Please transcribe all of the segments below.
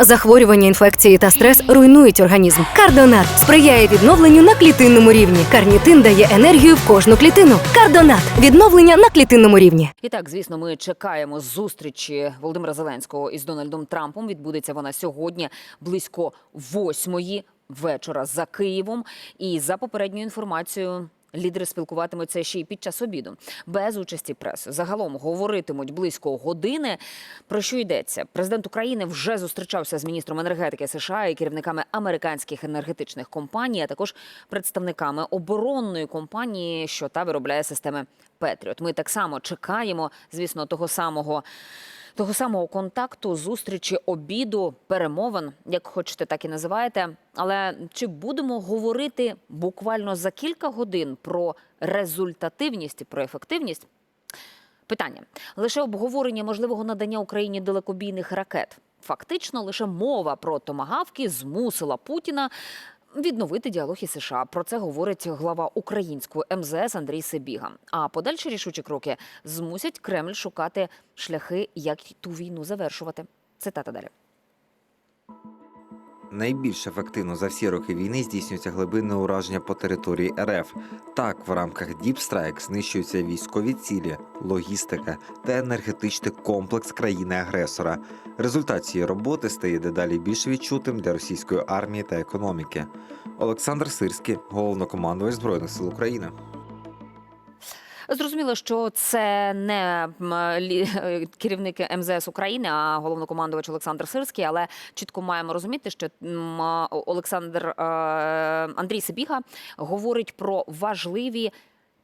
Захворювання, інфекції та стрес руйнують організм. Кардонат сприяє відновленню на клітинному рівні. Карнітин дає енергію в кожну клітину. Кардонат відновлення на клітинному рівні. І так, звісно, ми чекаємо зустрічі Володимира Зеленського із Дональдом Трампом. Відбудеться вона сьогодні близько восьмої вечора за Києвом. І за попередньою інформацією. Лідери спілкуватимуться ще й під час обіду без участі преси. Загалом говоритимуть близько години. Про що йдеться? Президент України вже зустрічався з міністром енергетики США і керівниками американських енергетичних компаній, а також представниками оборонної компанії, що та виробляє системи Петріот. Ми так само чекаємо, звісно, того самого. Того самого контакту, зустрічі, обіду, перемовин, як хочете, так і називаєте. Але чи будемо говорити буквально за кілька годин про результативність і про ефективність? Питання лише обговорення можливого надання Україні далекобійних ракет. Фактично, лише мова про томагавки змусила Путіна відновити діалог із США. Про це говорить глава української МЗС Андрій Сибіга. А подальші рішучі кроки змусять Кремль шукати шляхи, як ту війну завершувати. Цитата далі. Найбільш ефективно за всі роки війни здійснюється глибинне ураження по території РФ. Так, в рамках Strike знищуються військові цілі, логістика та енергетичний комплекс країни-агресора. Результат цієї роботи стає дедалі більш відчутим для російської армії та економіки. Олександр Сирський, головнокомандувач Збройних сил України. Зрозуміло, що це не м, лі- керівник МЗС України, а головнокомандувач Олександр Сирський. Але чітко маємо розуміти, що Олександр е, Андрій Сибіга говорить про важливі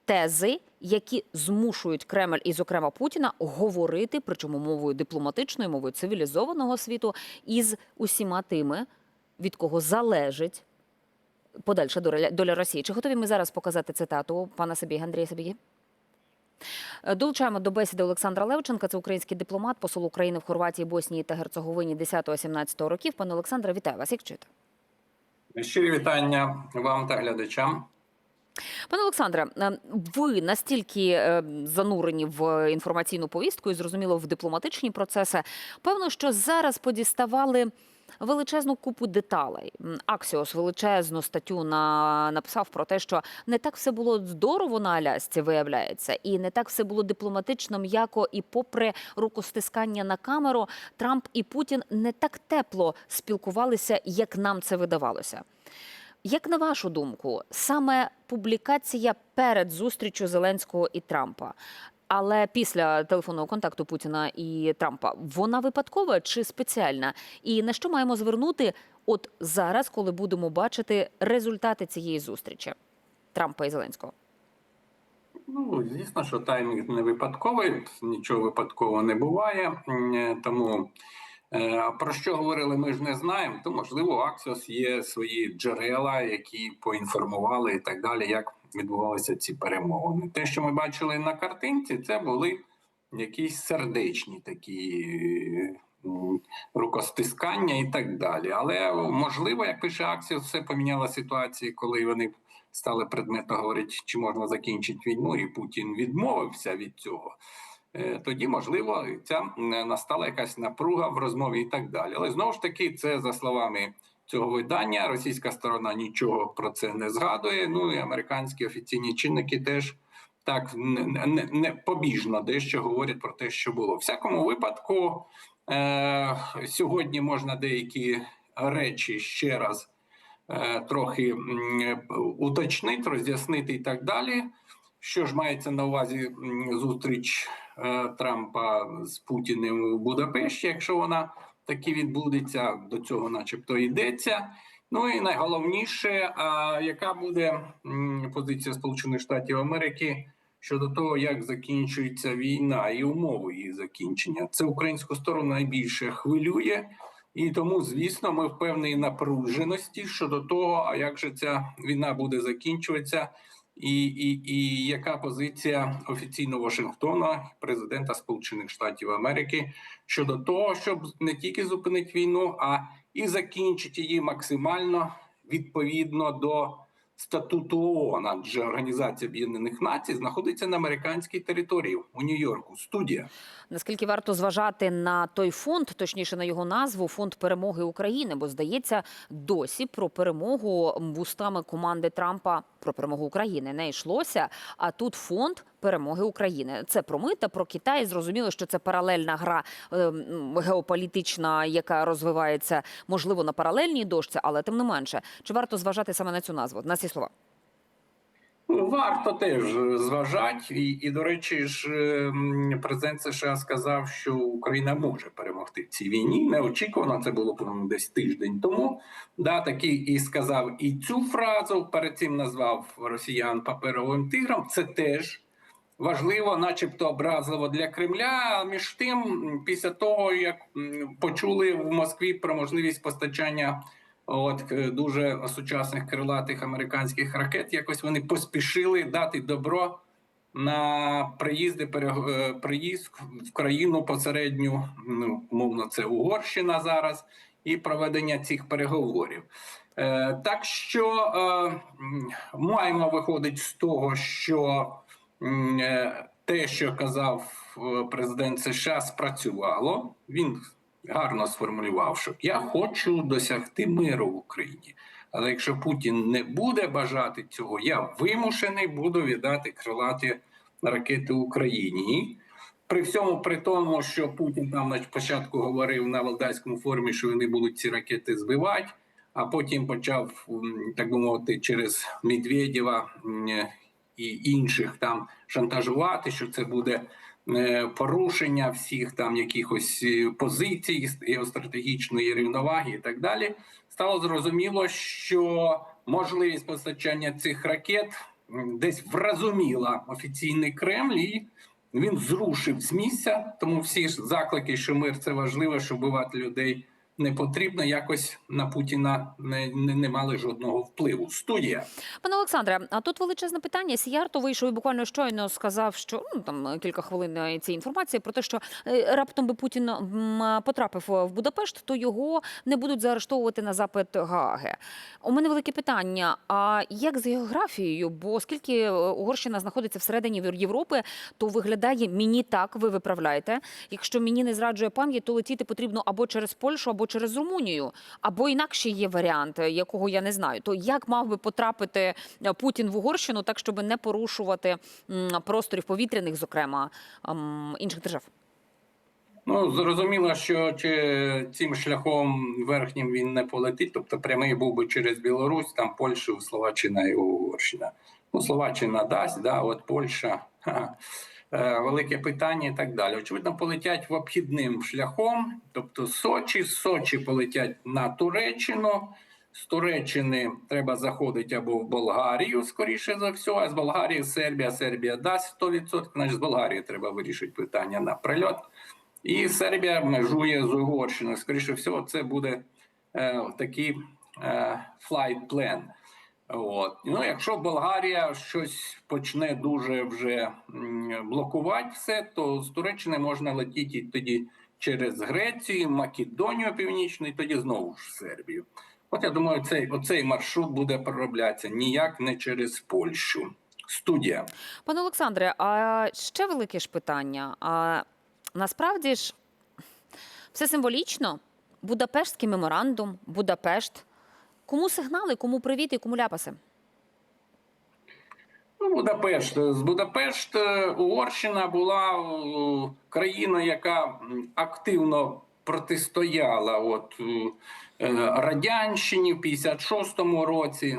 тези, які змушують Кремль і, зокрема, Путіна говорити, причому мовою дипломатичною, мовою цивілізованого світу, із усіма тими, від кого залежить подальша доля, доля Росії. Чи готові ми зараз показати цитату пана Сибіга, Андрія Сибіги? Е, Долучаємо до бесіди Олександра Левченка. Це український дипломат, посол України в Хорватії, Боснії та Герцеговині 10-17 років. Пане Олександре, вітаю вас. Як чуєте? Щирі вітання вам та глядачам. Пане Олександре, е, ви настільки е, занурені в інформаційну повістку і зрозуміло в дипломатичні процеси. Певно, що зараз подіставали. Величезну купу деталей. Аксіос величезну статтю на написав про те, що не так все було здорово на Алясці, виявляється, і не так все було дипломатично, м'яко. І, попри рукостискання на камеру, Трамп і Путін не так тепло спілкувалися, як нам це видавалося. Як на вашу думку, саме публікація перед зустрічю Зеленського і Трампа, але після телефонного контакту Путіна і Трампа, вона випадкова чи спеціальна? І на що маємо звернути от зараз, коли будемо бачити результати цієї зустрічі Трампа і Зеленського? Ну, звісно, що таймінг не випадковий, нічого випадкового не буває. Е, Тому е, про що говорили, ми ж не знаємо. То можливо, у Аксіос є свої джерела, які поінформували і так далі, як відбувалися ці перемовини. Те, що ми бачили на картинці, це були якісь сердечні такі. е, Рукостискання і так далі. Але можливо, як пише Аксіос, все поміняла ситуація, коли вони стали предметно говорити, чи можна закінчити війну, і Путін відмовився від цього. Е, Тоді, можливо, ця м, настала якась напруга в розмові і так далі. Але знову ж таки, це за словами цього видання. Російська сторона нічого про це не згадує. Ну і американські офіційні чинники теж так не, не, не побіжно дещо говорять про те, що було. В всякому випадку, е, сьогодні можна деякі речі ще раз е, трохи уточнити, роз'яснити і так далі. Що ж мається на увазі зустріч е, Трампа з Путіним у Будапешті, якщо вона таки відбудеться, до цього, начебто, йдеться. Ну і найголовніше, а яка буде позиція Сполучених Штатів Америки щодо того, як закінчується війна і умови її закінчення? Це українську сторону найбільше хвилює. І тому, звісно, ми в певній напруженості щодо того, а як же ця війна буде закінчуватися, і, і, і яка позиція офіційно Вашингтона, президента Сполучених Штатів Америки щодо того, щоб не тільки зупинити війну, а і закінчити її максимально відповідно до статуту ООН, адже Організація Об'єднаних Націй знаходиться на американській території у Нью-Йорку. Студія. Наскільки варто зважати на той фонд, точніше на його назву Фонд перемоги України? Бо здається, досі про перемогу вустами команди Трампа про перемогу України не йшлося. А тут фонд перемоги України. Це про мита, про Китай. Зрозуміло, що це паралельна гра е, геополітична, яка розвивається можливо на паралельній дошці, але тим не менше, чи варто зважати саме на цю назву? На ці слова? Ну, Варто теж зважати, і, і до речі, ж е, президент США сказав, що Україна може перемогти в цій війні. Неочікувано це було по-моєму, десь тиждень тому. Да, такий і сказав і цю фразу. Перед цим назвав росіян паперовим тигром. Це теж важливо, начебто образливо для Кремля. А між тим, після того як почули в Москві про можливість постачання. От дуже сучасних крилатих американських ракет. Якось вони поспішили дати добро на приїзди е, приїзд в країну посередню, ну умовно, це Угорщина зараз, і проведення цих переговорів. Е, так що е, маємо виходить з того, що те, що казав е, президент США, спрацювало. Він гарно сформулював, що я хочу досягти миру в Україні. Але якщо Путін не буде бажати цього, я вимушений буду віддати крилаті ракети Україні. При всьому при тому, що Путін там на початку говорив на Валдайському форумі, що вони будуть ці ракети збивати, а потім почав, так би мовити, через Медведєва і інших там шантажувати, що це буде е, порушення всіх там якихось е, позицій, геостратегічної рівноваги і так далі. Стало зрозуміло, що можливість постачання цих ракет десь вразуміла офіційний Кремль, і він зрушив з місця. Тому всі заклики, що мир це важливо, що вбивати людей не потрібно. Якось на Путіна не, не, не мали жодного впливу. Студія. Пане Олександре, а тут величезне питання. Сіярто вийшов і буквально щойно сказав, що ну там кілька хвилин цієї інформації про те, що е, раптом би Путін потрапив в Будапешт, то його не будуть заарештовувати на запит Гааги. У мене велике питання: а як з географією? Бо оскільки е, Угорщина знаходиться всередині Європи, то виглядає мені так. Ви виправляєте. Якщо мені не зраджує пам'ять, то летіти потрібно або через Польщу, або через Румунію, або інакше є варіант, якого я не знаю. То як мав би потрапити е, Путін в Угорщину, так щоб не порушувати просторів повітряних, зокрема ем, інших держав? Ну зрозуміло, що чи цим шляхом верхнім він не полетить, тобто прямий був би через Білорусь, там Польщу, Словаччина і Угорщина. Ну, Словаччина дасть, да, от Польща. ха-ха. Е, Велике питання і так далі. Очевидно, полетять в обхідним шляхом, тобто Сочі, з Сочі полетять на Туреччину. З Туреччини треба заходити або в Болгарію, скоріше за все, а з Болгарії Сербія. Сербія дасть 100%, значить з Болгарії треба вирішити питання на прильот. І Сербія межує з Угорщиною. Скоріше всього, це буде е, такий е, flight plan. От. Ну, якщо Болгарія щось почне дуже вже блокувати все, то з Туреччини можна летіти тоді через Грецію, Македонію Північну і тоді знову ж Сербію. От я думаю, цей, оцей маршрут буде пророблятися ніяк не через Польщу. Студія. Пане Олександре, а ще велике ж питання. А насправді ж все символічно. Будапештський меморандум, Будапешт. Кому сигнали, кому привіт і кому ляпаси? Ну, Будапешт. З Будапешт е, Угорщина була е, країною, яка активно протистояла от, е, Радянщині в 56-му році.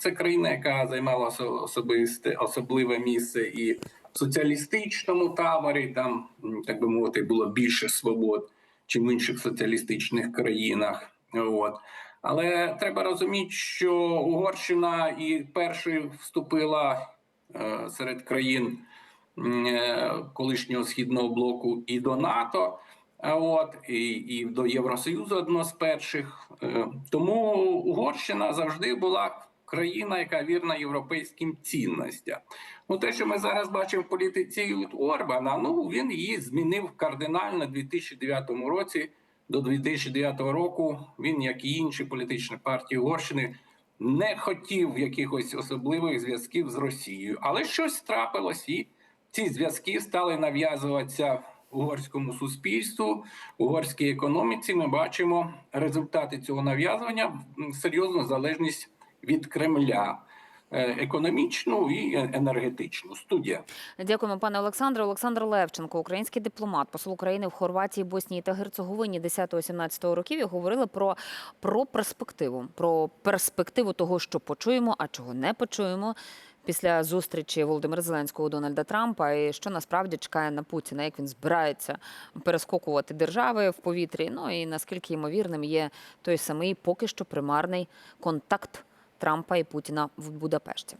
Це країна, яка займала особисте, особливе місце і в соціалістичному таборі. Там, так би мовити, було більше свобод, чим в інших соціалістичних країнах. От. Але треба розуміти, що Угорщина і першою вступила е, серед країн е, колишнього східного блоку і до НАТО, а от і, і до Євросоюзу одно з перших. Е, Тому Угорщина завжди була країна, яка вірна європейським цінностям. Ну, те, що ми зараз бачимо в політиці Орбана, ну він її змінив кардинально у 2009 році. До 2009 року він, як і інші політичні партії Угорщини, не хотів якихось особливих зв'язків з Росією, але щось трапилось, і ці зв'язки стали нав'язуватися угорському суспільству, угорській економіці. Ми бачимо результати цього нав'язування серйозну залежність від Кремля. Е, Економічну і енергетичну студія. Дякуємо, пане Олександре. Олександр Левченко, український дипломат, посол України в Хорватії, Боснії та Герцеговині 10-17 років. І говорили про, про перспективу, про перспективу того, що почуємо, а чого не почуємо. Після зустрічі Володимира Зеленського Дональда Трампа, і що насправді чекає на Путіна, як він збирається перескокувати держави в повітрі. Ну і наскільки ймовірним є той самий поки що примарний контакт Трампа і Путіна в Будапешті.